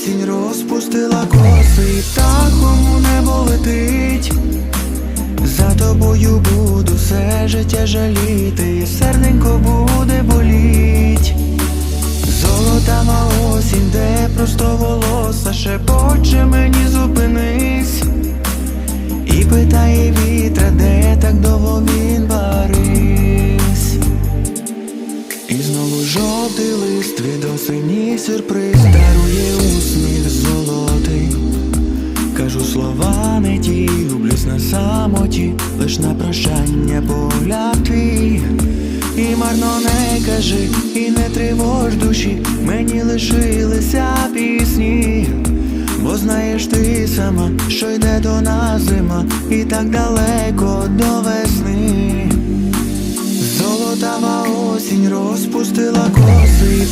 осінь розпустила коси, і птахом у небо летить. За тобою буду все життя жаліти, і серденько буде боліть. Золотава осінь, де просто волоса шепоче мені зупинись. І питає вітра, де так довго він барись. І знову жовтий лист від осені сюрприз дарує золотий. Кажу слова не ті, гублюсь на самоті, лиш на прощання твій. І марно не кажи, і не тривож душі, мені лишилися пісні. Бо знаєш ти сама, що йде до нас зима, і так далеко до весни. Золотава осінь розпустила коси,